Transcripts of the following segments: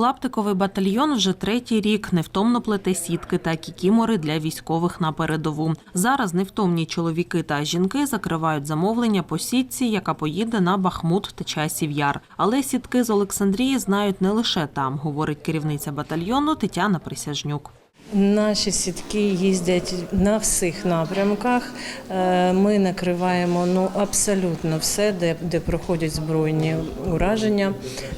Клаптиковий батальйон вже третій рік невтомно плете сітки та кікімори для військових на передову. Зараз невтомні чоловіки та жінки закривають замовлення по сітці, яка поїде на Бахмут та Часів Яр. Але сітки з Олександрії знають не лише там, говорить керівниця батальйону Тетяна Присяжнюк. Наші сітки їздять на всіх напрямках. Е, Ми накриваємо ну абсолютно все, де, де проходять збройні ураження.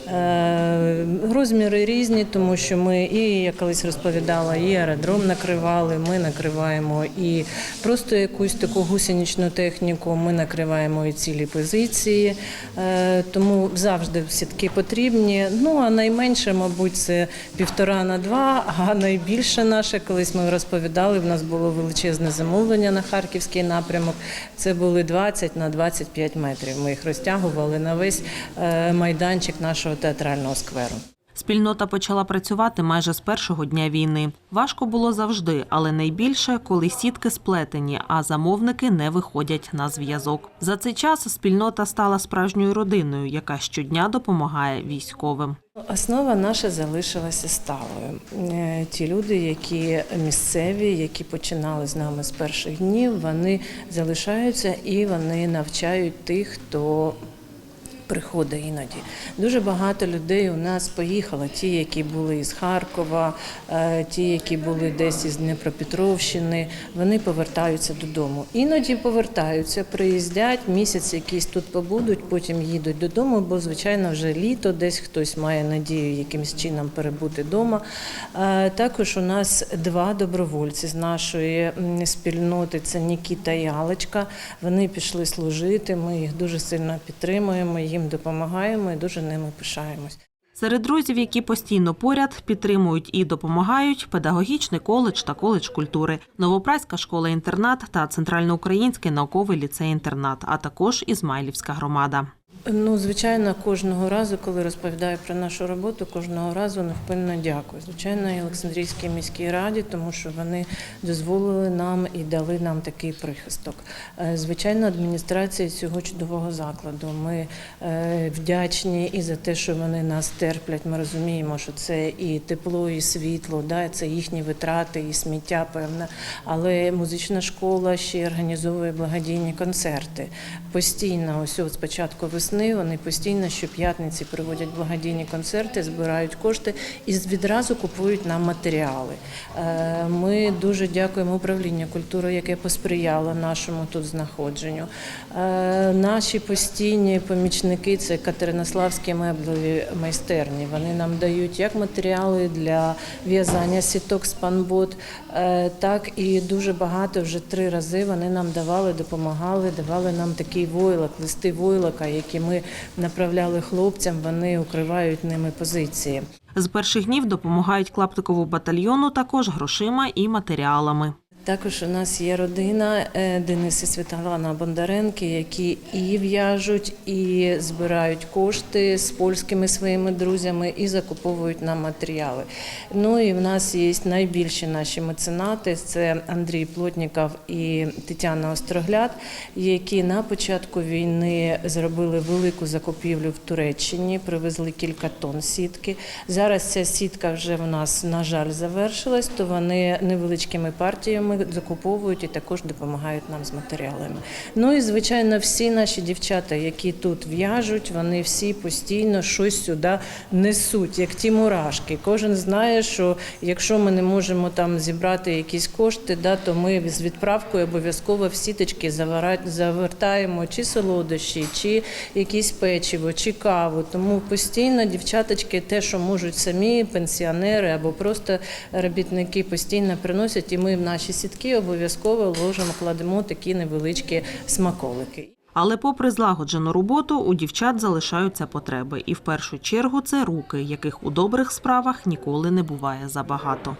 Е, Розміри різні, тому що ми і я колись розповідала, і аеродром накривали. Ми накриваємо і просто якусь таку гусеничну техніку. Ми накриваємо і цілі позиції. Е, Тому завжди сітки потрібні. Ну а найменше, мабуть, це півтора на два, а найбільше наше, колись ми розповідали, в нас було величезне замовлення на харківський напрямок. Це були 20 на 25 метрів. Ми їх розтягували на весь е, майданчик нашого театрального скверу. Спільнота почала працювати майже з першого дня війни. Важко було завжди, але найбільше, коли сітки сплетені, а замовники не виходять на зв'язок. За цей час спільнота стала справжньою родиною, яка щодня допомагає військовим. Основа наша залишилася сталою. Е, Ті люди, які місцеві, які починали з нами з перших днів, вони залишаються і вони навчають тих, хто приходить іноді. Дуже багато людей у нас поїхало. Ті, які були із Харкова, е, ті, які були десь із Дніпропетровщини, вони повертаються додому. Іноді повертаються, приїздять, місяць якийсь тут побудуть, потім їдуть додому, бо звичайно вже літо, десь хтось має надію якимось чином перебути вдома. Е, Також у нас два добровольці з нашої спільноти. Це Нікіта і Алечка. Вони пішли служити. Ми їх дуже сильно підтримуємо, їм допомагаємо і дуже ними пишаємось. Серед друзів, які постійно поряд, підтримують і допомагають педагогічний коледж та коледж культури, Новопраська школа-інтернат та Центральноукраїнський науковий ліцей-інтернат, а також Ізмайлівська громада. Ну, звичайно, кожного разу, коли розповідаю про нашу роботу, кожного разу невпинно дякую. Звичайно, і Олександрійській міській раді, тому що вони дозволили нам і дали нам такий прихисток. Е, Звичайно, адміністрації цього чудового закладу. Ми е, вдячні і за те, що вони нас терплять. Ми розуміємо, що це і тепло, і світло, да, це їхні витрати, і сміття, певне. Але музична школа ще організовує благодійні концерти. Постійно, ось от спочатку весни, вони постійно щоп'ятниці проводять благодійні концерти, збирають кошти і відразу купують нам матеріали. Е, Ми дуже дякуємо управлінню культури, яке посприяло нашому тут знаходженню. Е, Наші постійні помічники це Катеринославські меблеві майстерні. Вони нам дають як матеріали для в'язання сіток спанбот, е, так і дуже багато вже три рази вони нам давали, допомагали, давали нам такий войлок, листи войлока, які ми направляли хлопцям. Вони укривають ними позиції. З перших днів допомагають клаптикову батальйону також грошима і матеріалами. Також у нас є родина е, Денис і Світлана Бондаренки, які і в'яжуть, і збирають кошти з польськими своїми друзями і закуповують нам матеріали. Ну і в нас є найбільші наші меценати це Андрій Плотніков і Тетяна Острогляд, які на початку війни зробили велику закупівлю в Туреччині, привезли кілька тонн сітки. Зараз ця сітка вже в нас, на жаль, завершилась, то вони невеличкими партіями закуповують і також допомагають нам з матеріалами. Ну і звичайно, всі наші дівчата, які тут в'яжуть, вони всі постійно щось сюди несуть, як ті мурашки. Кожен знає, що якщо ми не можемо там зібрати якісь кошти, да, то ми з відправкою обов'язково в сіточки завертаємо чи солодощі, чи якісь печиво, чи каву. Тому постійно дівчаточки, те, що можуть самі, пенсіонери або просто робітники, постійно приносять, і ми в наші сітки обов'язково ложимо, кладемо такі невеличкі смаколики. Але, попри злагоджену роботу, у дівчат залишаються потреби, і в першу чергу це руки, яких у добрих справах ніколи не буває забагато.